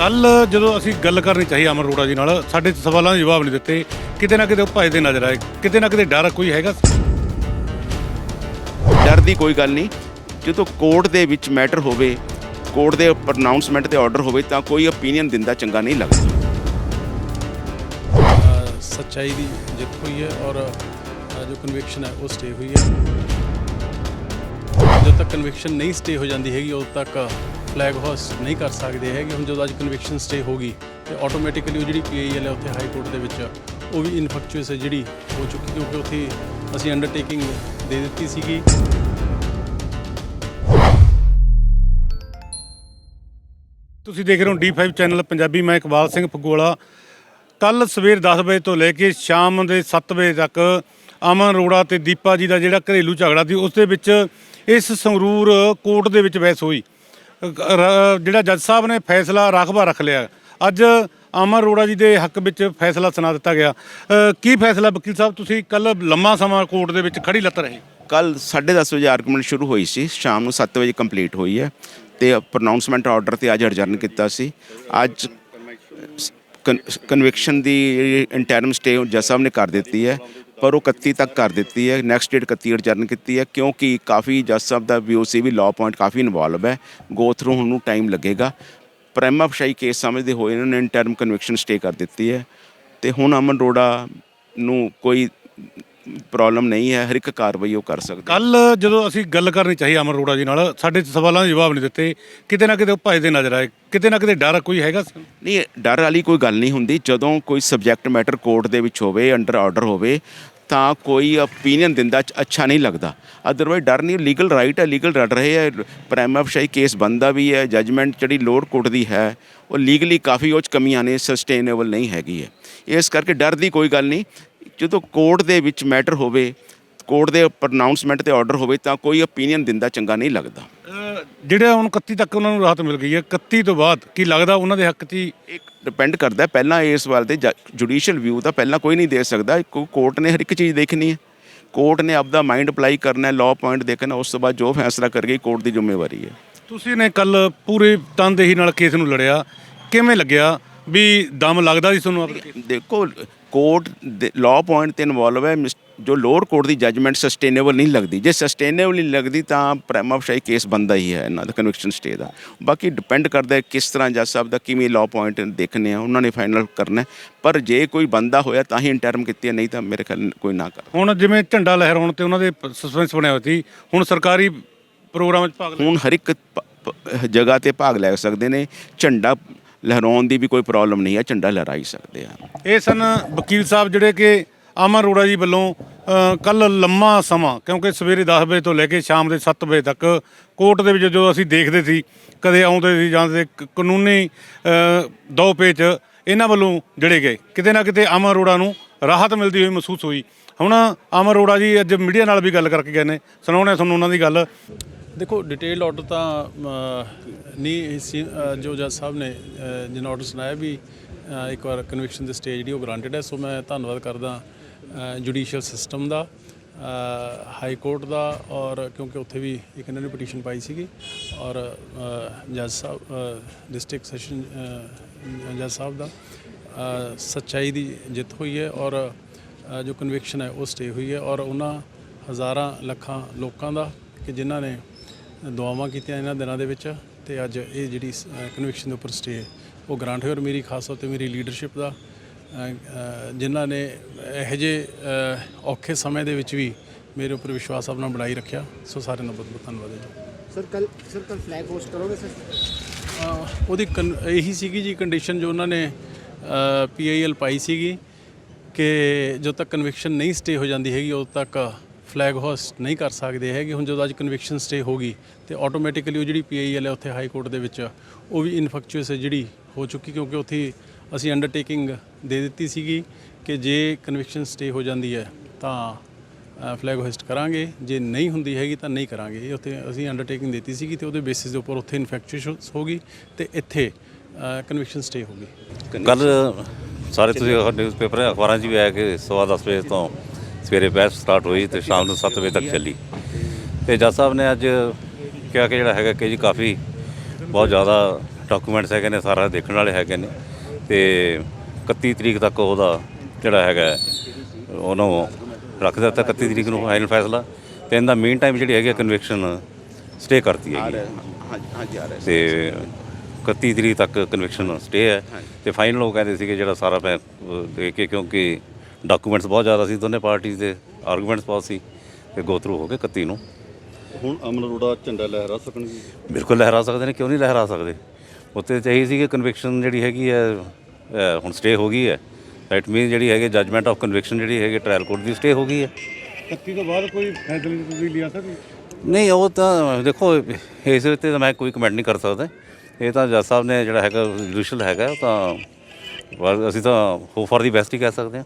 ਕੱਲ ਜਦੋਂ ਅਸੀਂ ਗੱਲ ਕਰਨੀ ਚਾਹੀ ਅਮਰ ਅਰੋੜਾ ਜੀ ਨਾਲ ਸਾਡੇ ਸਵਾਲਾਂ ਦੇ ਜਵਾਬ ਨਹੀਂ ਦਿੱਤੇ। ਕਿਤੇ ਨਾ ਕਿਤੇ ਉਹ ਭੱਜਦੇ ਨਜ਼ਰ ਆਏ। ਕਿਤੇ ਨਾ ਕਿਤੇ ਡਰ ਕੋਈ ਹੈਗਾ? ਡਰ ਦੀ ਕੋਈ ਗੱਲ ਨਹੀਂ। ਜਦੋਂ ਕੋਰਟ ਦੇ ਵਿੱਚ ਮੈਟਰ ਹੋਵੇ ਕੋਰਟ ਦੇ ਪ੍ਰੋਨਾਂਸਮੈਂਟ ਤੇ ਆਰਡਰ ਹੋਵੇ ਤਾਂ ਕੋਈ ਓਪੀਨੀਅਨ ਦਿੰਦਾ ਚੰਗਾ ਨਹੀਂ ਲੱਗਦਾ। ਸੱਚਾਈ ਦੀ ਜਿੱਤ ਹੋਈ ਹੈ ਔਰ ਅ, ਜੋ ਕਨਵਿਕਸ਼ਨ ਹੈ ਉਹ ਸਟੇ ਹੋਈ ਹੈ। ਜਦ ਤੱਕ ਕਨਵਿਕਸ਼ਨ ਨਹੀਂ ਸਟੇ ਹੋ ਜਾਂਦੀ ਹੈਗੀ ਉਦੋਂ ਤੱਕ ਫਲੈਗ ਹੋਸਟ ਨਹੀਂ ਕਰ ਸਕਦੇ ਹੈਗੇ। ਹੁਣ ਜਦੋਂ ਅੱਜ ਕਨਵਿਕਸ਼ਨ ਸਟੇ ਹੋ ਗਈ ਤੇ ਆਟੋਮੈਟਿਕਲੀ ਉਹ ਜਿਹੜੀ ਪੀਆਈਐਲ ਹੈ ਉੱਥੇ ਹਾਈ ਕੋਰਟ ਦੇ ਵਿੱਚ ਉਹ ਵੀ ਇਨਫੈਕਚੁਅਸ ਹੈ ਜਿਹੜੀ ਹੋ ਚੁੱਕੀ ਕਿਉਂਕਿ ਉੱਥੇ ਅਸੀਂ ਅੰਡਰਟੇਕਿੰਗ ਦੇ ਦਿੱਤੀ ਸੀਗੀ। ਤੁਸੀਂ ਦੇਖ ਰਹੇ ਹੋ D5 ਚੈਨਲ ਪੰਜਾਬੀ, ਮੈਂ ਇਕਬਾਲ ਸਿੰਘ ਫਗੋਲਾ। ਕੱਲ ਸਵੇਰ 10 ਵਜੇ ਤੋਂ ਲੈ ਕੇ ਸ਼ਾਮ ਦੇ 7 ਵਜੇ ਤੱਕ ਅਮਨ ਅਰੋੜਾ ਤੇ ਦੀਪਾ ਜੀ ਦਾ ਜਿਹੜਾ ਘਰੇਲੂ ਝਗੜਾ ਸੀ, ਉਸ ਦੇ ਵਿੱਚ ਇਸ ਸੰਗਰੂਰ ਕੋਰਟ ਦੇ ਵਿੱਚ ਬਹਿਸ ਹੋਈ। ਰ- ਜਿਹੜਾ ਜੱਜ ਸਾਹਿਬ ਨੇ ਫੈਸਲਾ ਰਾਖਵਾ ਰੱਖ ਲਿਆ। ਅੱਜ ਅਮਨ ਅਰੋੜਾ ਜੀ ਦੇ ਹੱਕ ਵਿੱਚ ਫੈਸਲਾ ਸੁਣਾ ਦਿੱਤਾ ਗਿਆ। ਅ, ਕੀ ਫੈਸਲਾ ਵਕੀਲ ਸਾਹਿਬ? ਤੁਸੀਂ ਕੱਲ ਲੰਮਾ ਸਮਾਂ ਕੋਰਟ ਦੇ ਵਿੱਚ ਖੜੀ ਲੱਤ ਰਹੇ। ਕੱਲ 10:30 ਵਜੇ ਆਰਗੂਮੈਂਟ ਸ਼ੁਰੂ ਹੋਈ ਸੀ। ਸ਼ਾਮ ਨੂੰ 7 ਵਜੇ ਕੰਪਲੀਟ ਹੋਈ ਹੈ। ਤੇ ਪ੍ਰੋਨਾਂਸਮੈਂਟ ਆਰਡਰ ਤੇ ਅੱਜ ਅਡਜਰਨ ਕੀਤਾ ਸੀ। ਅੱਜ ਕਨਵਿਕਸ਼ਨ ਦੀ ਇੰਟਰਮ ਸਟੇ ਜੱਜ ਸਾਹਿਬ ਨੇ ਕਰ ਦਿੱਤੀ ਹੈ। ਪਰ ਉਹ 31 ਤੱਕ ਕਰ ਦਿੱਤੀ ਹੈ ਨੈਕਸਟ ਡੇਟ 31 ਅਡਜਰਨ ਕੀਤੀ ਹੈ, ਕਿਉਂਕਿ ਕਾਫੀ ਜੱਜ ਸਾਹਿਬ ਦਾ ਵੀ ਸੀ ਵੀ ਲਾਅ ਪੁਆਇੰਟ ਕਾਫੀ ਇਨਵੋਲਵ ਹੈ। ਗੋ ਥਰੂ ਹੁਣ ਨੂੰ ਟਾਈਮ ਲੱਗੇਗਾ। ਪ੍ਰਾਈਮਾ ਫਸ਼ਾਈ ਕੇਸ ਸਮਝਦੇ ਹੋਏ ਇਹਨਾਂ ਨੇ ਇਨ ਟਰਮ ਕਨਵਿਕਸ਼ਨ ਸਟੇ ਕਰ ਦਿੱਤੀ ਹੈ। ਤੇ ਹੁਣ ਅਮਨ ਰੋੜਾ ਨੂੰ ਕੋਈ ਪ੍ਰੋਬਲਮ ਨਹੀਂ ਹੈ ਹਰ ਇੱਕ ਕਾਰਵਾਈ ਉਹ ਕਰ ਸਕਦਾ ਕੱਲ ਜਦੋਂ ਅਸੀਂ ਗੱਲ ਕਰਨੀ ਚਾਹੀ ਅਮਰ ਅਰੋੜਾ ਜੀ ਨਾਲ ਸਾਡੇ ਸਵਾਲਾਂ ਦੇ ਜਵਾਬ ਨਹੀਂ ਦਿੱਤੇ। ਕਿਤੇ ਨਾ ਕਿਤੇ ਉਹ ਭੱਜਦੇ ਨਜ਼ਰ ਆਏ। ਕਿਤੇ ਨਾ ਕਿਤੇ ਡਰ ਕੋਈ ਹੈਗਾ? ਨਹੀਂ ਡਰ ਵਾਲੀ ਕੋਈ ਗੱਲ ਨਹੀਂ ਹੁੰਦੀ। ਜਦੋਂ ਕੋਈ ਸਬਜੈਕਟ ਮੈਟਰ ਕੋਰਟ ਦੇ ਵਿੱਚ ਹੋਵੇ ਅੰਡਰ ਆਰਡਰ ਹੋਵੇ ਤਾਂ ਕੋਈ ਓਪੀਨੀਅਨ ਦਿੰਦਾ ਅੱਛਾ ਨਹੀਂ ਲੱਗਦਾ। ਅਦਰਵਾਈਜ਼ ਡਰ ਨਹੀਂ ਲੀਗਲ ਰਾਈਟ ਹੈ ਲੀਗਲ ਲੜ ਰਹੇ ਹੈ। ਪ੍ਰਾਈਮ ਸ਼ਾਈ ਕੇਸ ਬੰਦਾ ਵੀ ਹੈ ਜਜਮੈਂਟ ਜਿਹੜੀ ਲੋਅਰ ਕੋਰਟ ਦੀ ਹੈ ਉਹ ਲੀਗਲੀ ਕਾਫੀ ਉਹ 'ਚ ਕਮੀਆਂ ਨੇ ਸਸਟੇਨੇਬਲ ਨਹੀਂ ਹੈਗੀ ਹੈ। ਇਸ ਕਰਕੇ ਡਰ ਦੀ ਕੋਈ ਗੱਲ ਨਹੀਂ। ਜਦੋਂ ਕੋਰਟ ਦੇ ਵਿੱਚ ਮੈਟਰ ਹੋਵੇ ਕੋਰਟ ਦੇ ਪ੍ਰੋਨਾਂਸਮੈਂਟ ਤੇ ਆਰਡਰ ਹੋਵੇ ਤਾਂ ਕੋਈ ਓਪੀਨੀਅਨ ਦਿੰਦਾ ਚੰਗਾ ਨਹੀਂ ਲੱਗਦਾ। ਜਿਹੜਾ ਹੁਣ 31 ਤੱਕ ਉਹਨਾਂ ਨੂੰ ਰਾਹਤ ਮਿਲ ਗਈ ਹੈ 31 ਤੋਂ ਬਾਅਦ ਕੀ ਲੱਗਦਾ ਉਹਨਾਂ ਦੇ ਹੱਕ 'ਚ ਇੱਕ ਡਿਪੈਂਡ ਕਰਦਾ ਪਹਿਲਾਂ ਇਸ ਵੱਲ ਤੇ ਜੁਡੀਸ਼ੀਅਲ ਵਿਊ ਤਾਂ ਪਹਿਲਾਂ ਕੋਈ ਨਹੀਂ ਦੇ ਸਕਦਾ ਕੋਰਟ ਨੇ ਹਰ ਇੱਕ ਚੀਜ਼ ਦੇਖਣੀ ਹੈ। ਕੋਰਟ ਨੇ ਆਪਦਾ ਮਾਈਂਡ ਅਪਲਾਈ ਕਰਨਾ ਹੈ ਲਾਅ ਪੁਆਇੰਟ ਦੇਖਣਾ ਉਸ ਤੋਂ ਬਾਅਦ ਜੋ ਫੈਸਲਾ ਕਰੇਗੀ ਕੋਰਟ ਦੀ ਜ਼ਿੰਮੇਵਾਰੀ ਹੈ। ਤੁਸੀਂ ਨੇ ਕੱਲ ਪੂਰੇ ਤਨਦੇਹੀ ਨਾਲ ਕੇਸ ਨੂੰ ਲੜਿਆ ਕਿਵੇਂ ਲੱਗਿਆ? ਵੀ ਦਮ ਲੱਗਦਾ ਸੀ ਤੁਹਾਨੂੰ ਆਪਣੇ? ਦੇਖੋ ਕੋਰਟ ਲਾਅ ਪੁਆਇੰਟ ਤੇ ਇਨਵੋਲਵ ਹੈ ਜੋ ਲੋਅਰ ਕੋਰਟ ਦੀ ਜਜਮੈਂਟ ਸਸਟੇਨੇਬਲ ਨਹੀਂ ਲੱਗਦੀ ਜੇ ਸਸਟੇਨੇਬਲ ਨਹੀਂ ਲੱਗਦੀ ਤਾਂ ਪ੍ਰਾਈਮ ਆਫ ਸ਼ਾਈ ਕੇਸ ਬੰਦਾ ਹੀ ਹੈ ਇਹਨਾਂ ਦਾ ਕਨਵਿਕਸ਼ਨ ਸਟੇ ਦਾ ਬਾਕੀ ਡਿਪੈਂਡ ਕਰਦਾ ਹੈ ਕਿਸ ਤਰ੍ਹਾਂ ਜੱਜ ਸਾਹਿਬ ਦਾ ਕਿਵੇਂ ਲਾਅ ਪੁਆਇੰਟ ਦੇਖਣੇ ਆ ਉਹਨਾਂ ਨੇ ਫਾਈਨਲ ਕਰਨਾ। ਪਰ ਜੇ ਕੋਈ ਬੰਦਾ ਹੋਇਆ ਤਾਂ ਹੀ ਇੰਟਰਮ ਕੀਤੀ ਹੈ ਨਹੀਂ ਤਾਂ ਮੇਰੇ ਖਿਆਲ ਕੋਈ ਨਾ ਕਰ ਹੁਣ ਜਿਵੇਂ ਝੰਡਾ ਲਹਿਰਾਉਣ ਤੇ ਉਹਨਾਂ ਦੇ ਸਸਪੈਂਸ ਬਣਿਆ ਹੋਇਆ ਸੀ ਹੁਣ ਸਰਕਾਰੀ ਪ੍ਰੋਗਰਾਮ 'ਚ ਭਾਗ ਲੈ ਹੁਣ ਹਰ ਇੱਕ ਜਗ੍ਹਾ ਤੇ ਭਾਗ ਲੈ ਸਕਦੇ ਨੇ ਝੰਡਾ ਲਹਿਰਾਉਣ ਦੀ ਵੀ ਕੋਈ ਪ੍ਰੋਬਲਮ ਨਹੀਂ ਹੈ ਝੰਡਾ ਲਹਿਰਾ ਹੀ ਸਕਦੇ ਆ ਇਹ ਸਨ ਵਕੀਲ ਸਾਹਿਬ ਜਿਹੜੇ ਕਿ ਅਮਰ ਅਰੋੜਾ ਜੀ ਵੱਲੋਂ ਕੱਲ ਲੰਮਾ ਸਮਾਂ ਕਿਉਂਕਿ ਸਵੇਰੇ 10 ਵਜੇ ਤੋਂ ਲੈ ਕੇ ਸ਼ਾਮ ਦੇ 7 ਵਜੇ ਤੱਕ ਕੋਰਟ ਦੇ ਵਿੱਚ ਜੋ ਅਸੀਂ ਦੇਖਦੇ ਸੀ ਕਦੇ ਆਉਂਦੇ ਸੀ ਜਾਂਦੇ ਕ- ਕਾਨੂੰਨੀ ਅ, ਦੋ ਪੇਚ ਇਹਨਾਂ ਵੱਲੋਂ ਜਿਹੜੇ ਗਏ। ਕਿਤੇ ਨਾ ਕਿਤੇ ਅਮਰ ਅਰੋੜਾ ਨੂੰ ਰਾਹਤ ਮਿਲਦੀ ਹੋਈ ਮਹਿਸੂਸ ਹੋਈ। ਹੁਣ ਅਮਰ ਅਰੋੜਾ ਜੀ ਅੱਜ ਮੀਡੀਆ ਨਾਲ ਵੀ ਗੱਲ ਕਰਕੇ ਗਏ ਨੇ। ਸੁਣਾਉਣੇ ਤੁਹਾਨੂੰ ਉਹਨਾਂ ਦੀ ਗੱਲ। ਦੇਖੋ ਡਿਟੇਲ ਆਰਡਰ ਤਾਂ ਨਹੀਂ ਸੀ ਜੋ ਜੱਜ ਸਾਹਿਬ ਨੇ ਅ, ਜਿਹਨਾਂ ਆਰਡਰ ਸੁਣਾਇਆ ਵੀ ਇੱਕ ਵਾਰ ਕਨਵਿਕਸ਼ਨ ਦੇ ਸਟੇਜ ਜਿਹੜੀ ਉਹ ਗ੍ਰਾਂਟਡ ਹੈ ਸੋ ਮੈਂ ਧੰਨਵਾਦ ਕਰਦਾ ਜੁਡੀਸ਼ੀਅਲ ਸਿਸਟਮ ਦਾ ਹਾਈ ਕੋਰਟ ਦਾ ਔਰ ਕਿਉਂਕਿ ਉੱਥੇ ਵੀ ਇੱਕ ਇਹਨਾਂ ਨੇ ਪਟੀਸ਼ਨ ਪਾਈ ਸੀਗੀ ਔਰ ਜੱਜ ਸਾਹਿਬ ਡਿਸਟ੍ਰਿਕਟ ਸੈਸ਼ਨ ਜੱਜ ਸਾਹਿਬ ਦਾ ਸੱਚਾਈ ਦੀ ਜਿੱਤ ਹੋਈ ਹੈ ਔਰ ਜੋ ਕਨਵਿਕਸ਼ਨ ਹੈ ਉਹ ਸਟੇ ਹੋਈ ਹੈ ਔਰ ਉਹਨਾਂ ਹਜ਼ਾਰਾਂ ਲੱਖਾਂ ਲੋਕਾਂ ਦਾ ਕਿ ਜਿਨ੍ਹਾਂ ਨੇ ਦੁਆਵਾਂ ਕੀਤੀਆਂ ਇਹਨਾਂ ਦਿਨਾਂ ਦੇ ਵਿੱਚ ਤੇ ਅੱਜ ਇਹ ਜਿਹੜੀ ਕਨਵਿਕਸ਼ਨ ਦੇ ਉੱਪਰ ਸਟੇ ਉਹ ਗ੍ਰਾਂਟ ਹੋਈ ਔਰ ਮੇਰੀ ਖਾਸ ਤੌਰ ਤੇ ਮੇਰੀ ਲੀਡਰਸ਼ਿਪ ਦਾ ਜਿਨ੍ਹਾਂ ਨੇ ਇਹੋ ਅ, ਔਖੇ ਸਮੇਂ ਦੇ ਵਿੱਚ ਵੀ ਮੇਰੇ ਉੱਪਰ ਵਿਸ਼ਵਾਸ ਆਪਣਾ ਬਣਾਈ ਰੱਖਿਆ। ਸੋ ਸਾਰਿਆਂ ਦਾ ਬਹੁਤ ਬਹੁਤ ਧੰਨਵਾਦ ਹੈ ਜੀ। ਸਰ ਕੱਲ ਸਰ ਕੱਲ ਫਲੈਗ ਹੋਸਟ ਕਰੋਗੇ ਸਰ? ਉਹਦੀ ਇਹੀ ਸੀਗੀ ਜੀ ਕੰਡੀਸ਼ਨ ਜੋ ਉਹਨਾਂ ਨੇ ਪੀਆਈਐਲ ਪਾਈ ਸੀਗੀ ਕਿ ਜਦੋਂ ਤੱਕ ਕਨਵਿਕਸ਼ਨ ਨਹੀਂ ਸਟੇ ਹੋ ਜਾਂਦੀ ਹੈਗੀ ਉਦੋਂ ਤੱਕ ਫਲੈਗ ਹੋਸਟ ਨਹੀਂ ਕਰ ਸਕਦੇ ਹੈਗੇ। ਹੁਣ ਜਦੋਂ ਅੱਜ ਕਨਵਿਕਸ਼ਨ ਸਟੇ ਹੋ ਗਈ ਤੇ ਆਟੋਮੈਟਿਕਲੀ ਉਹ ਜਿਹੜੀ ਪੀਆਈਐਲ ਹੈ ਉੱਥੇ ਹਾਈ ਕੋਰਟ ਦੇ ਵਿੱਚ ਉਹ ਵੀ ਇਨਫੈਕਚੁਅਸ ਹੈ ਜਿਹੜੀ ਹੋ ਚੁੱਕੀ ਕਿਉਂਕਿ ਉੱਥੇ ਅਸੀਂ ਅੰਡਰਟੇਕਿੰਗ ਦੇ ਦਿੱਤੀ ਸੀਗੀ ਕਿ ਜੇ ਕਨਵਿਕਸ਼ਨ ਸਟੇ ਹੋ ਜਾਂਦੀ ਹੈ ਤਾਂ ਫਲੈਗ ਹੋਸਟ ਕਰਾਂਗੇ। ਜੇ ਨਹੀਂ ਹੁੰਦੀ ਹੈਗੀ ਤਾਂ ਨਹੀਂ ਕਰਾਂਗੇ। ਇਹ ਉੱਥੇ ਅਸੀਂ ਅੰਡਰਟੇਕਿੰਗ ਦਿੱਤੀ ਸੀਗੀ ਤੇ ਉਹਦੇ ਬੇਸਿਸ ਦੇ ਉੱਪਰ ਉੱਥੇ ਇਨਫੈਕਚੁਅਸ ਹੋ ਗਈ ਤੇ ਇੱਥੇ ਕਨਵਿਕਸ਼ਨ ਸਟੇ ਹੋ ਗਈ। ਕੱਲ ਸਾਰੇ ਤੁਸੀਂ ਨਿਊਜ਼ਪੇਪਰ ਅਖਬਾਰਾਂ 'ਚ ਵੀ ਆਇਆ ਕਿ ਸਵਾ ਦਸ ਵਜੇ ਤੋਂ ਸਵੇਰੇ ਬਹਿਸ ਸਟਾਰਟ ਹੋਈ ਤੇ ਸ਼ਾਮ ਨੂੰ 7 ਵਜੇ ਤੱਕ ਚੱਲੀ। ਤੇ ਜੱਜ ਸਾਹਿਬ ਨੇ ਅੱਜ ਕਿਹਾ ਕਿ ਜਿਹੜਾ ਹੈਗਾ ਕਿ ਜੀ ਕਾਫੀ ਬਹੁਤ ਜ਼ਿਆਦਾ ਡਾਕੂਮੈਂਟਸ ਹੈਗੇ ਨੇ ਸਾਰਾ ਦੇਖਣ ਵਾਲੇ ਹੈਗੇ ਨੇ ਤੇ 31 ਤਰੀਕ ਤੱਕ ਉਹਦਾ ਜਿਹੜਾ ਹੈਗਾ ਹੈ, ਉਹਨੂੰ ਰੱਖ ਦਿੱਤਾ 31 ਤਰੀਕ ਨੂੰ ਫਾਈਨਲ ਫੈਸਲਾ ਤੇ ਇਹਦਾ ਮੇਨ ਟਾਈਮ ਜਿਹੜੀ ਹੈਗੀ ਕਨਵਿਕਸ਼ਨ ਸਟੇ ਕਰਤੀ ਹੈਗੀ ਰਿਹਾ ਤੇ 31 ਤਰੀਕ ਤੱਕ ਕਨਵਿਕਸ਼ਨ ਸਟੇ ਹੈ। ਤੇ ਫਾਈਨਲ ਉਹ ਕਹਿੰਦੇ ਸੀਗੇ ਜਿਹੜਾ ਸਾਰਾ ਮੈਂ ਅਹ, ਦੇ ਕੇ ਕਿਉਂਕਿ ਡਾਕੂਮੈਂਟਸ ਬਹੁਤ ਜ਼ਿਆਦਾ ਸੀ ਦੋਨੇ ਪਾਰਟੀਆਂ ਦੇ ਆਰਗੂਮੈਂਟਸ ਬਹੁਤ ਸੀ ਤੇ ਗੋ ਥਰੂ ਹੋ ਗਏ 31 ਨੂੰ। ਹੁਣ ਅਮਨ ਅਰੋੜਾ ਝੰਡਾ ਲਹਿਰਾ ਸਕਣਗੇ? ਬਿਲਕੁਲ ਲਹਿਰਾ ਸਕਦੇ ਨੇ ਕਿਉਂ ਨਹੀਂ ਲਹਿਰਾ ਸਕਦੇ? ਉੱਤੇ ਚਾਹੀ ਸੀ ਕਿ ਕਨਵਿਕਸ਼ਨ ਜਿਹੜੀ ਹੈਗੀ ਹੈ ਅਹ, ਹੁਣ ਸਟੇ ਹੋ ਗਈ ਹੈ। ਦੈਟ ਮੀਨ ਜਿਹੜੀ ਹੈਗੀ ਜਜਮੈਂਟ ਆਫ ਕਨਵਿਕਸ਼ਨ ਜਿਹੜੀ ਹੈਗੀ ਟ੍ਰਾਇਲ ਕੋਰਟ ਦੀ ਸਟੇ ਹੋ ਗਈ ਹੈ। 31 ਤੋਂ ਬਾਅਦ ਕੋਈ ਫੈਸਲਾ ਤੁਸੀਂ ਲਿਆ ਸਕਦੇ? ਨਹੀਂ ਉਹ ਤਾਂ ਦੇਖੋ ਇਸ ਉੱਤੇ ਤਾਂ ਮੈਂ ਕੋਈ ਕਮੈਂਟ ਨਹੀਂ ਕਰ ਸਕਦਾ। ਇਹ ਤਾਂ ਜੱਜ ਸਾਹਿਬ ਨੇ ਜਿਹੜਾ ਹੈਗਾ ਜੁਡੀਸ਼ੀਅਲ ਹੈਗਾ ਉਹ ਤਾਂ ਅਸੀਂ ਤਾਂ ਹੋਪ ਫਾਰ ਦੀ ਬੈਸਟ ਹੀ ਕਹਿ ਸਕਦੇ ਹਾਂ।